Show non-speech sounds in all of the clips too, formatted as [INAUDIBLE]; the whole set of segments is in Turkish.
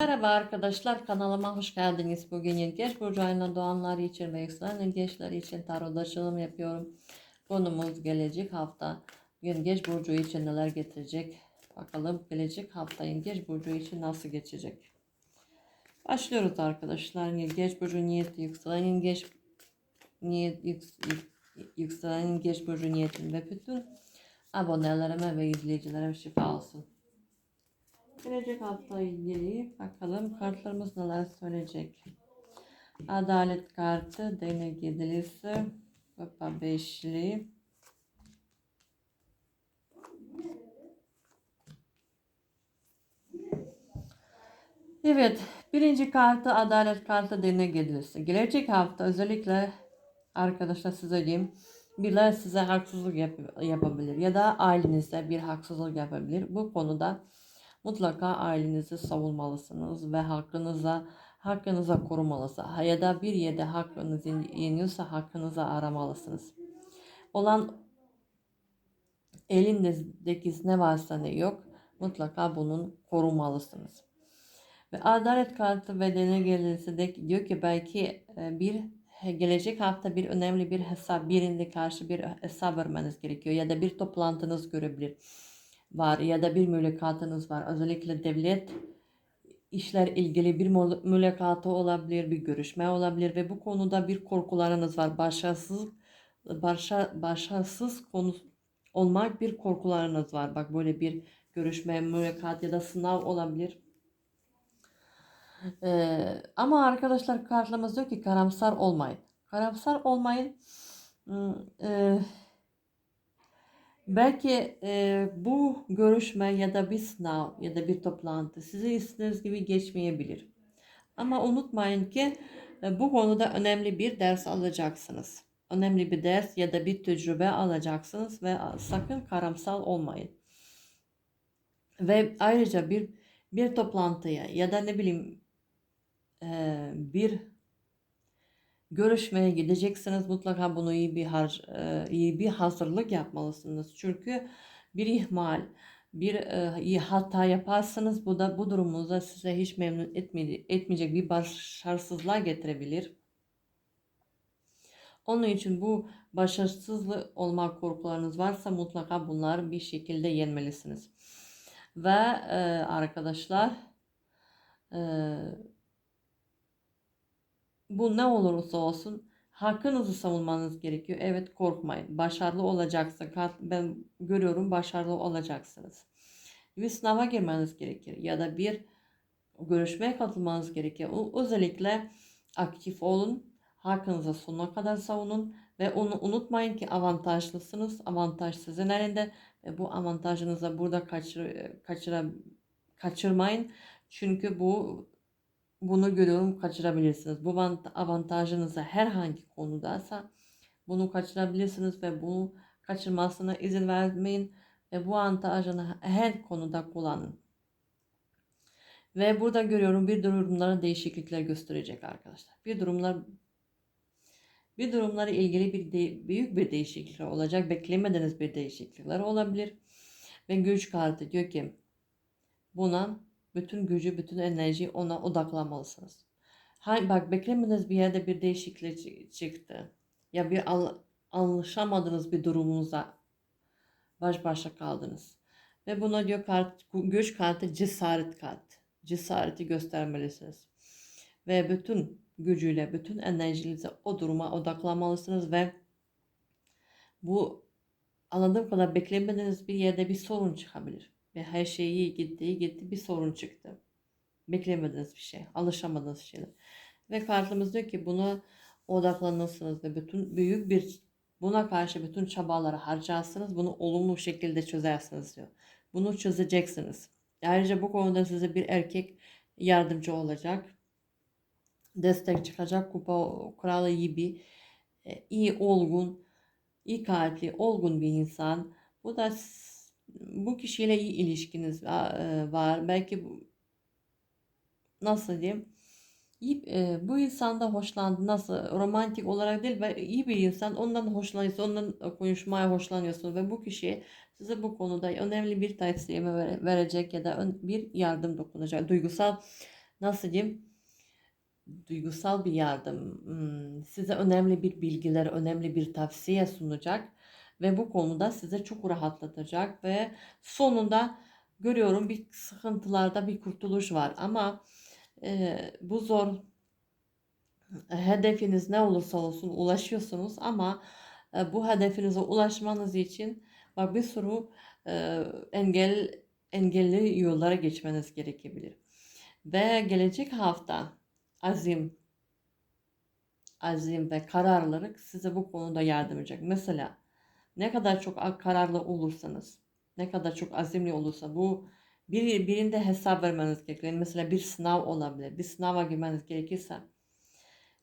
Merhaba arkadaşlar kanalıma hoş geldiniz. Bugün Yengeç Burcu ayına doğanlar için ve yükselen yengeçler için tarot açılım yapıyorum. Konumuz gelecek hafta Yengeç Burcu için neler getirecek. Bakalım gelecek hafta Yengeç Burcu için nasıl geçecek. Başlıyoruz arkadaşlar. Yengeç Burcu niyeti yükselen yengeç niyet yüks, yük- yükselen yengeç burcu niyetim ve bütün abonelerime ve izleyicilerime şifa olsun. Gelecek hafta ilgili bakalım kartlarımız neler söyleyecek. Adalet kartı, değnek yedilisi, kupa beşli. Evet, birinci kartı adalet kartı değnek yedilisi. Gelecek hafta özellikle arkadaşlar size diyeyim. Birileri size haksızlık yap- yapabilir ya da ailenizde bir haksızlık yapabilir. Bu konuda mutlaka ailenizi savunmalısınız ve hakkınıza hakkınıza korumalısınız. Ya da bir yerde hakkınız yeniyorsa hakkınızı aramalısınız. Olan elindeki ne varsa ne yok mutlaka bunun korumalısınız. Ve adalet kartı ve dene gelirse de diyor ki belki e, bir gelecek hafta bir önemli bir hesap birinde karşı bir hesap vermeniz gerekiyor ya da bir toplantınız görebilir var ya da bir mülakatınız var. Özellikle devlet işler ilgili bir mül- mülakatı olabilir, bir görüşme olabilir ve bu konuda bir korkularınız var. Başarısız başa, başarısız konu olmak bir korkularınız var. Bak böyle bir görüşme, mülakat ya da sınav olabilir. Ee, ama arkadaşlar kartlarımız diyor ki karamsar olmayın. Karamsar olmayın. Hmm, e, belki e, bu görüşme ya da bir sınav ya da bir toplantı size istediğiniz gibi geçmeyebilir. Ama unutmayın ki e, bu konuda önemli bir ders alacaksınız. Önemli bir ders ya da bir tecrübe alacaksınız ve sakın karamsal olmayın. Ve ayrıca bir bir toplantıya ya da ne bileyim e, bir görüşmeye gideceksiniz. Mutlaka bunu iyi bir har, e, iyi bir hazırlık yapmalısınız. Çünkü bir ihmal, bir e, hata yaparsanız bu da bu durumunuzda size hiç memnun etmedi, etmeyecek bir başarısızlığa getirebilir. Onun için bu başarısızlık olma korkularınız varsa mutlaka bunları bir şekilde yenmelisiniz. Ve e, arkadaşlar e, bu ne olursa olsun hakkınızı savunmanız gerekiyor. Evet korkmayın. Başarılı olacaksın. Ben görüyorum başarılı olacaksınız. Bir sınava girmeniz gerekir ya da bir görüşmeye katılmanız gerekiyor. O- Özellikle aktif olun. Hakkınızı sonuna kadar savunun ve onu unutmayın ki avantajlısınız. Avantaj sizin elinde ve bu avantajınızı burada kaçır, kaçıra, kaçırmayın. Çünkü bu bunu görüyorum kaçırabilirsiniz. Bu vant- avantajınızı herhangi konudaysa bunu kaçırabilirsiniz ve bunu kaçırmasına izin vermeyin ve bu avantajını her konuda kullanın. Ve burada görüyorum bir durumlara değişiklikler gösterecek arkadaşlar. Bir durumlar bir durumlara ilgili bir de- büyük bir değişiklikler olacak. Beklemediğiniz bir değişiklikler olabilir. Ve güç kartı diyor ki buna bütün gücü, bütün enerjiyi ona odaklanmalısınız. Hay bak beklemediğiniz bir yerde bir değişiklik çı- çıktı. Ya bir al- anlaşamadığınız bir durumunuza baş başa kaldınız. Ve buna diyor kart, güç kartı cesaret kartı. Cesareti göstermelisiniz. Ve bütün gücüyle, bütün enerjinizi o duruma odaklanmalısınız ve bu anladığım kadar beklemediğiniz bir yerde bir sorun çıkabilir. Ve her şey iyi gitti, iyi gitti bir sorun çıktı. Beklemediğiniz bir şey, alışamadığınız şeyler. Ve kartımız diyor ki buna odaklanırsınız ve bütün büyük bir buna karşı bütün çabaları harcarsınız. Bunu olumlu şekilde çözersiniz diyor. Bunu çözeceksiniz. Ayrıca bu konuda size bir erkek yardımcı olacak. Destek çıkacak. Kupa kralı gibi e, iyi olgun, iyi kalpli, olgun bir insan. Bu da bu kişiyle iyi ilişkiniz e, var. Belki nasıl diyeyim? İyi, e, bu insanda hoşlandı. Nasıl? Romantik olarak değil iyi bir insan. Ondan hoşlanıyorsun. Ondan konuşmaya hoşlanıyorsun ve bu kişi size bu konuda önemli bir tavsiye vere- verecek ya da bir yardım dokunacak. Duygusal nasıl diyeyim duygusal bir yardım, hmm, size önemli bir bilgiler, önemli bir tavsiye sunacak ve bu konuda size çok rahatlatacak ve sonunda görüyorum bir sıkıntılarda bir kurtuluş var ama e, bu zor hedefiniz ne olursa olsun ulaşıyorsunuz ama e, bu hedefinize ulaşmanız için bak bir sürü e, engel engelli yollara geçmeniz gerekebilir. Ve gelecek hafta azim, azim ve kararlılık size bu konuda yardım edecek. Mesela ne kadar çok kararlı olursanız, ne kadar çok azimli olursa bu bir, birinde hesap vermeniz gerekiyor. Yani mesela bir sınav olabilir. Bir sınava girmeniz gerekirse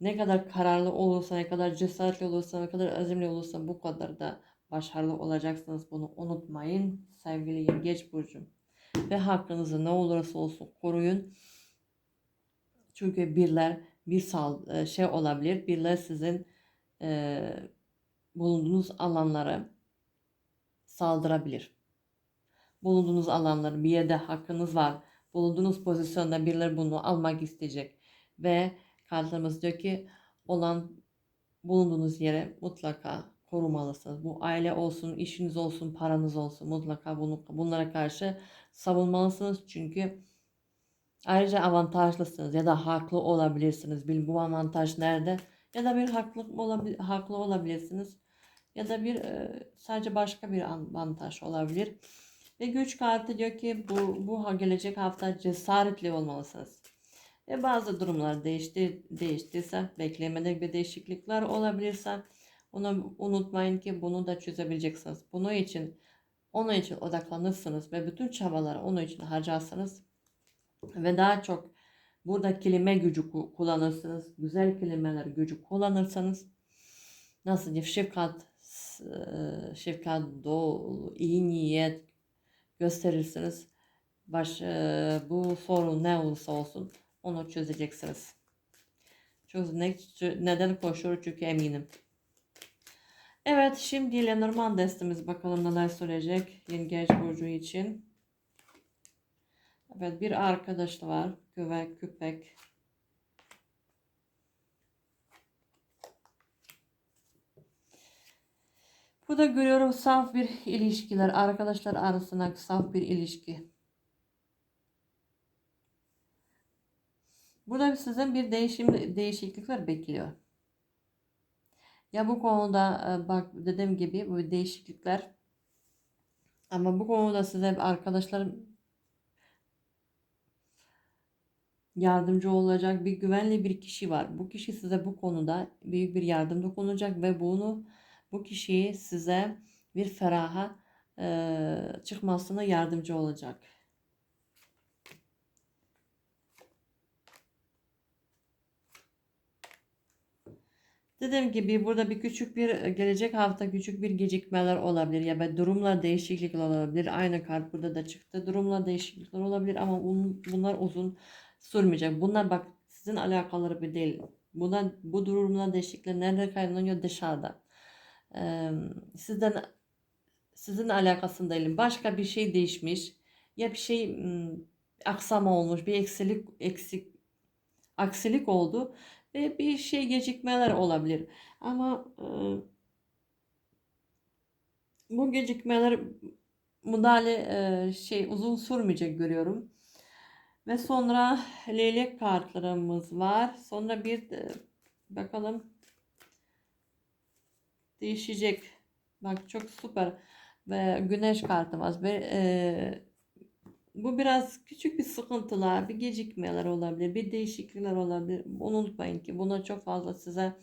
ne kadar kararlı olursa, ne kadar cesaretli olursa, ne kadar azimli olursa bu kadar da başarılı olacaksınız. Bunu unutmayın sevgili yengeç burcu. Ve hakkınızı ne olursa olsun koruyun. Çünkü birler bir sal e, şey olabilir. Birler sizin e, bulunduğunuz alanları saldırabilir. Bulunduğunuz alanları bir yerde hakkınız var. Bulunduğunuz pozisyonda birileri bunu almak isteyecek. Ve kartlarımız diyor ki olan bulunduğunuz yere mutlaka korumalısınız. Bu aile olsun, işiniz olsun, paranız olsun mutlaka bunu, bunlara karşı savunmalısınız. Çünkü ayrıca avantajlısınız ya da haklı olabilirsiniz. Bil bu avantaj nerede? Ya da bir haklı, olabil, haklı olabilirsiniz. Ya da bir sadece başka bir avantaj olabilir. Ve güç kartı diyor ki bu, bu gelecek hafta cesaretli olmalısınız. Ve bazı durumlar değişti, değiştiyse, beklemede bir değişiklikler olabilirse onu unutmayın ki bunu da çözebileceksiniz. Bunun için onun için odaklanırsınız ve bütün çabaları onun için harcarsanız ve daha çok burada kelime gücü kullanırsınız. Güzel kelimeler gücü kullanırsanız nasıl diyeyim şefkat şefkat dolu iyi niyet gösterirsiniz. Baş, bu sorun ne olursa olsun onu çözeceksiniz. Çözmek neden koşuyor çünkü eminim. Evet şimdi Lenormand destemiz bakalım neler söyleyecek Yengeç Burcu için. Evet bir arkadaş var. Güvek, küpek. Burada görüyorum saf bir ilişkiler. Arkadaşlar arasında saf bir ilişki. Burada sizin bir değişim değişiklikler bekliyor. Ya bu konuda e, bak dediğim gibi bu değişiklikler ama bu konuda size arkadaşlarım yardımcı olacak bir güvenli bir kişi var. Bu kişi size bu konuda büyük bir yardım dokunacak ve bunu bu kişiyi size bir feraha e, çıkmasına yardımcı olacak. Dediğim gibi burada bir küçük bir e, gelecek hafta küçük bir gecikmeler olabilir ya da durumlar değişiklikler olabilir. Aynı kart burada da çıktı. Durumlar değişiklikler olabilir ama bunlar uzun sürmeyecek. Bunlar bak sizin alakaları bir değil. Bunlar, bu durumlar değişiklikler nerede kaynaklanıyor dışarıda. Sizden sizin alakasında değilim. Başka bir şey değişmiş ya bir şey aksama olmuş, bir eksilik eksik aksilik oldu ve bir şey gecikmeler olabilir. Ama bu gecikmeler müdahale şey uzun sürmeyecek görüyorum. Ve sonra leylek kartlarımız var. Sonra bir de, bakalım değişecek. Bak çok süper. Ve güneş kartımız. Ve e, bu biraz küçük bir sıkıntılar, bir gecikmeler olabilir, bir değişiklikler olabilir. Unutmayın ki buna çok fazla size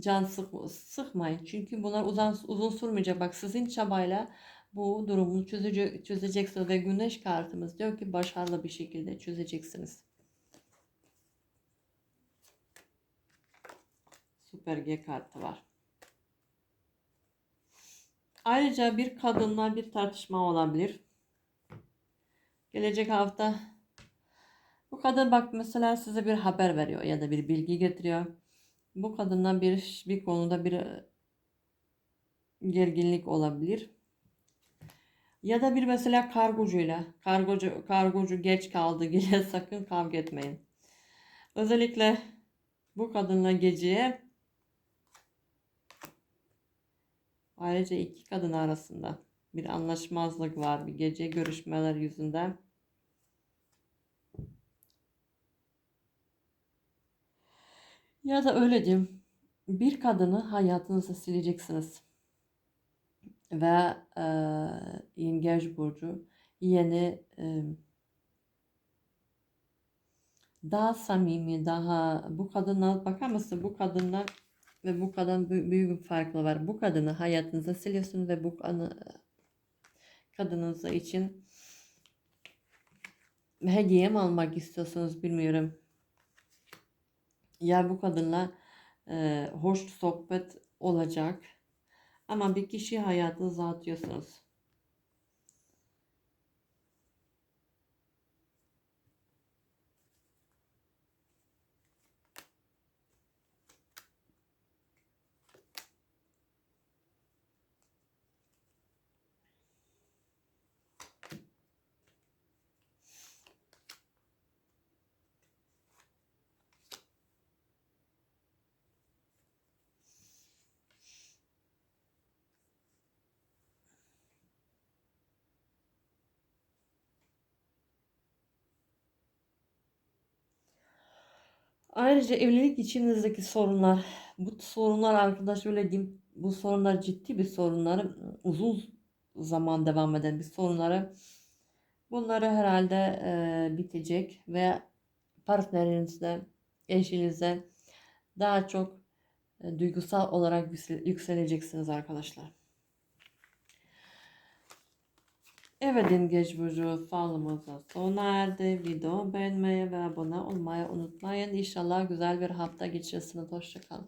can sık, sıkmayın. Çünkü bunlar uzun, uzun sürmeyecek. Bak sizin çabayla bu durumu çözece, çözeceksiniz ve güneş kartımız diyor ki başarılı bir şekilde çözeceksiniz. Süper G kartı var. Ayrıca bir kadınla bir tartışma olabilir. Gelecek hafta bu kadın bak mesela size bir haber veriyor ya da bir bilgi getiriyor. Bu kadından bir bir konuda bir e, gerginlik olabilir. Ya da bir mesela kargocuyla kargocu kargocu geç kaldı gece [LAUGHS] sakın kavga etmeyin. Özellikle bu kadınla geceye ayrıca iki kadın arasında bir anlaşmazlık var. Bir gece görüşmeler yüzünden. Ya da öyle diyeyim. Bir kadını hayatınızda sileceksiniz. Ve e, Yengeç Burcu yeni e, daha samimi, daha bu kadına bakar mısın? Bu kadınla ve bu bü- büyük bir farklı var. Bu kadını hayatınıza siliyorsun ve bu kadınınız için hediye mi almak istiyorsunuz bilmiyorum. Ya bu kadınla e, hoş sohbet olacak. Ama bir kişi hayatınıza atıyorsunuz. Ayrıca evlilik içinizdeki sorunlar, bu sorunlar arkadaş öyle diyeyim, bu sorunlar ciddi bir sorunları uzun zaman devam eden bir sorunları bunları herhalde e, bitecek ve partnerinizle, eşinizle daha çok e, duygusal olarak yüksel- yükseleceksiniz arkadaşlar. Evet Yengeç Burcu falımıza sona erdi. Video beğenmeyi ve abone olmayı unutmayın. İnşallah güzel bir hafta geçirirsiniz. Hoşçakalın.